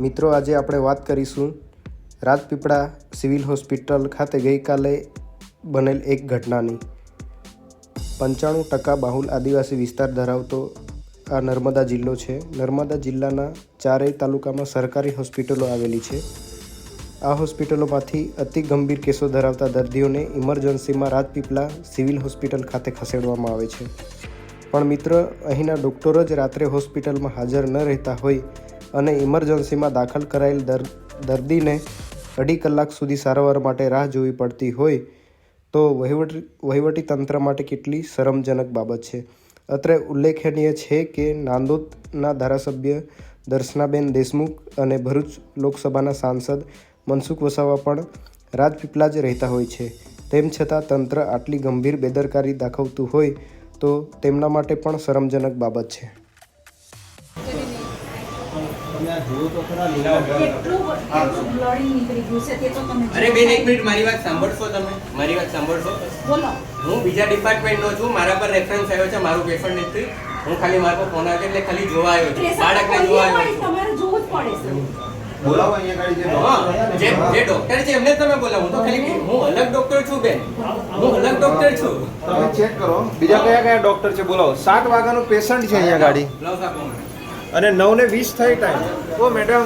મિત્રો, આજે આપણે વાત કરીશું રાજપીપળા સિવિલ હોસ્પિટલ ખાતે ગઈકાલે બનેલ એક ઘટનાની. પંચાણું ટકા બાહુલ આદિવાસી વિસ્તાર ધરાવતો આ નર્મદા જિલ્લો છે. નર્મદા જિલ્લાના ચારેય તાલુકામાં સરકારી હોસ્પિટલો આવેલી છે. આ હોસ્પિટલોમાંથી અતિ ગંભીર કેસો ધરાવતા દર્દીઓને ઇમરજન્સીમાં રાજપીપળા સિવિલ હોસ્પિટલ ખાતે ખસેડવામાં આવે છે. પણ મિત્ર, અહીંના ડૉક્ટરો જ રાત્રે હોસ્પિટલમાં હાજર ન રહેતા હોય અને ઇમરજન્સીમાં દાખલ કરાયેલ દર, દર્દીને અઢી કલાક સુધી સારવાર માટે રાહ જોવી પડતી હોય તો વહીવટી વહીવટી તંત્ર માટે કેટલી શરમજનક બાબત છે. અત્રે ઉલ્લેખનીય છે કે નાંદોદના ધારાસભ્ય દર્શનાબેન દેશમુખ અને ભરૂચ લોકસભાના સાંસદ મનસુખ વસાવા પણ રાજપીપળા જ રહેતા હોય છે. તેમ છતાં તંત્ર આટલી ગંભીર બેદરકારી દાખવતું હોય તો તેમના માટે પણ શરમજનક બાબત છે. જુઓ તો ખરા લીલા કેટલું કેટલું બ્લડિંગ નીકળી ગયું છે તે તો તમે અરે બેન એક મિનિટ મારી વાત સાંભળશો તમે? મારી વાત સાંભળશો? બોલો. હું બીજા ડિપાર્ટમેન્ટનો છું મારા પર રેફરન્સ આવ્યો છે મારું પેશન્ટ નથી હું ખાલી મારા પર ફોન આવ્યો એટલે ખાલી જોવા આવ્યો છું. બાળકને જોવા આવ્યો છું. તમારે જોવું જ પડે છે બોલાવો અહીંયા ગાડી જે હા, જે ડોક્ટર છે એમને તમે બોલાવો. હું તો ખાલી હું અલગ ડોક્ટર છું બેન. હું અલગ ડોક્ટર છું. તમે ચેક કરો. બીજા કયા કયા ડોક્ટર છે બોલાવો. સાત વાગ્યાનું પેશન્ટ છે અહીંયા ગાડી. અને નવ ને વીસ થઈ ટાઈમ ઓ મેડમ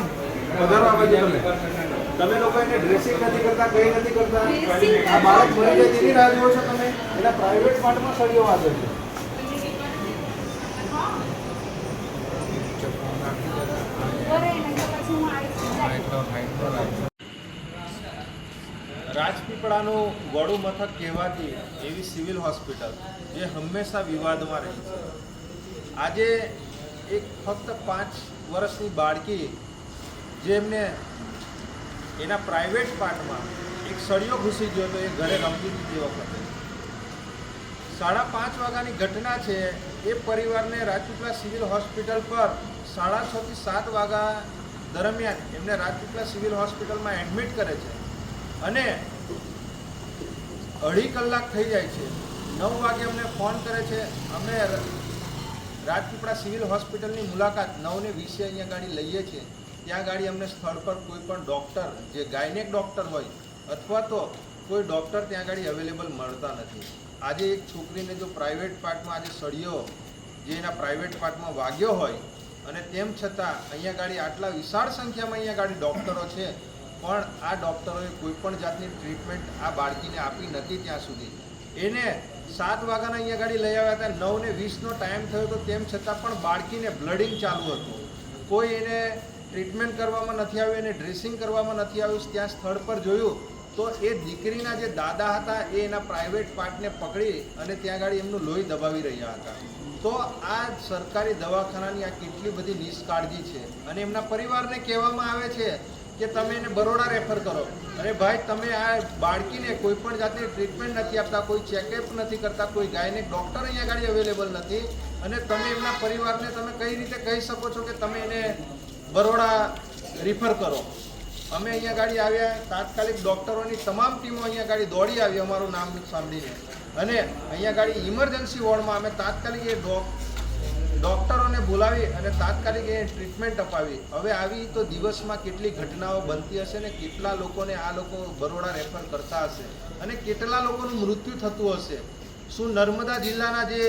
વધારો આવે છે તમે. તમે લોકો એને ડ્રેસિંગ નથી કરતા કઈ નથી કરતા. આ બાળક મરી જાય તેની રાહ જુઓ છો તમે. એના પ્રાઇવેટ પાર્ટમાં સળિયો વાગે છે. તો. રાજપીપળાનું વડું મથક કહેવાતી એવી સિવિલ હોસ્પિટલ જે હંમેશા વિવાદમાં રહી છે. આજે એક ફક્ત પાંચ વર્ષની બાળકી જેમને એના પ્રાઇવેટ પાર્ટમાં એક સળિયો ઘૂસી ગયો તો એ ઘરે રમતી હતી તે વખતે. સાડા પાંચ વાગ્યાની ઘટના છે, એ પરિવારને રાજપીપળા સિવિલ હોસ્પિટલ પર સાડા છ થી સાત વાગ્યા દરમિયાન એમને રાજપીપળા સિવિલ હોસ્પિટલમાં એડમિટ કરે છે અને અઢી કલાક થઈ જાય છે. નવ વાગે અમને ફોન કરે છે, અમે રાજપીપળા સિવિલ હોસ્પિટલની મુલાકાત નવને વીસે અહીંયા ગાડી લઈએ છીએ. ત્યાં ગાડી અમને સ્થળ પર કોઈ પણ ડૉક્ટર, જે ગાયનેક ડૉક્ટર હોય, અથવા તો કોઈ ડૉક્ટર ત્યાં ગાડી અવેલેબલ મળતા નથી. આજે એક છોકરીને જો પ્રાઇવેટ પાર્ટમાં આજે સળિયો, જે એના પ્રાઇવેટ પાર્ટમાં વાગ્યો હોય, અને તેમ છતાં અહીંયા ગાડી આટલા વિશાળ સંખ્યામાં અહીંયા ગાડી ડૉક્ટરો છે, પણ આ ડૉક્ટરોએ કોઈ પણ જાતની ટ્રીટમેન્ટ આ બાળકીને આપી નથી ત્યાં સુધી. એને સાત વાગ્યાના અહીંયા ગાડી લઈ આવ્યા હતા. નવ ને વીસનો ટાઈમ થયો તો તેમ છતાં પણ બાળકીને બ્લડિંગ ચાલુ હતું. કોઈ એને ટ્રીટમેન્ટ કરવામાં નથી આવ્યું, એને ડ્રેસિંગ કરવામાં નથી આવ્યું. ત્યાં સ્થળ પર જોયું તો એ દીકરીના જે દાદા હતા એ એના પ્રાઇવેટ પાર્ટને પકડી અને ત્યાં ગાડી એમનું લોહી દબાવી રહ્યા હતા. તો આ સરકારી દવાખાનાની આ કેટલી બધી નિષ્કાળજી છે અને એમના પરિવારને કહેવામાં આવે છે કે તમે એને બરોડા રેફર કરો. અરે ભાઈ, તમે આ બાળકીને કોઈ પણ જાતની ટ્રીટમેન્ટ નથી આપતા, કોઈ ચેકઅપ નથી કરતા, કોઈ ગાયને ડૉક્ટર અહીંયા ગાડી અવેલેબલ નથી. અને તમે એમના પરિવારને તમે કઈ રીતે કહી શકો છો કે તમે એને બરોડા રિફર કરો? અમે અહીંયા ગાડી આવ્યા, તાત્કાલિક ડૉક્ટરોની તમામ ટીમો અહીંયા ગાડી દોડી આવી, અમારું નામ સાંભળીને. અને અહીંયા ગાડી ઇમરજન્સી વોર્ડમાં અમે તાત્કાલિક એ ડોક ડૉક્ટરોને બોલાવી અને તાત્કાલિક એ ટ્રીટમેન્ટ અપાવી. હવે આવી તો દિવસમાં કેટલી ઘટનાઓ બનતી હશે ને કેટલા લોકોને આ લોકો બરોડા રેફર કરતા હશે અને કેટલા લોકોનું મૃત્યુ થતું હશે? શું નર્મદા જિલ્લાના જે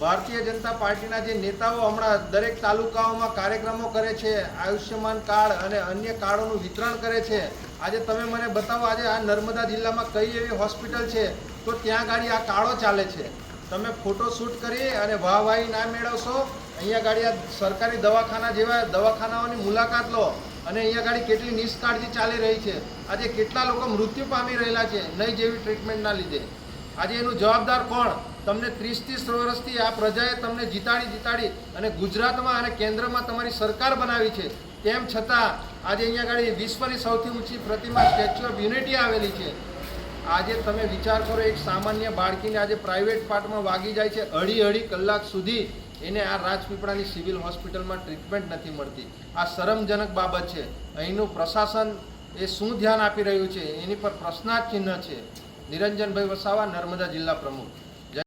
ભારતીય જનતા પાર્ટીના જે નેતાઓ હમણાં દરેક તાલુકાઓમાં કાર્યક્રમો કરે છે, આયુષ્યમાન કાર્ડ અને અન્ય કાર્ડોનું વિતરણ કરે છે, આજે તમે મને બતાવો આજે આ નર્મદા જિલ્લામાં કઈ એવી હોસ્પિટલ છે? તો ત્યાં ગાડી આ કાર્ડો ચાલે છે. તમે ફોટો શૂટ કરી અને વાહવાહી ના મેળવશો, અહીંયા ગાડી આ સરકારી દવાખાના જેવા દવાખાનાઓની મુલાકાત લો અને અહીંયા ગાડી કેટલી નિષ્કાળજી ચાલી રહી છે. આજે કેટલા લોકો મૃત્યુ પામી રહેલા છે, નહીં જેવી ટ્રીટમેન્ટના લીધે. આજે એનું જવાબદાર કોણ? તમને ત્રીસ ત્રીસ વર્ષથી આ પ્રજાએ તમને જીતાડી જીતાડી અને ગુજરાતમાં અને કેન્દ્રમાં તમારી સરકાર બનાવી છે. તેમ છતાં આજે અહીંયા ગાડી વિશ્વની સૌથી ઊંચી પ્રતિમા સ્ટેચ્યુ ઓફ યુનિટી આવેલી છે. આજે તમે વિચાર કરો, એક સામાન્ય બાળકીને આજે પ્રાઇવેટ પાર્ટમાં વાગી જાય છે અઢી અઢી કલાક સુધી એને આ રાજપીપળાની સિવિલ હોસ્પિટલમાં ટ્રીટમેન્ટ નથી મળતી. આ શરમજનક બાબત છે. અહીંનું પ્રશાસન એ શું ધ્યાન આપી રહ્યું છે? એની પર પ્રશ્નાર્થ ચિહ્ન છે. નિરંજનભાઈ વસાવા, નર્મદા જિલ્લા પ્રમુખ.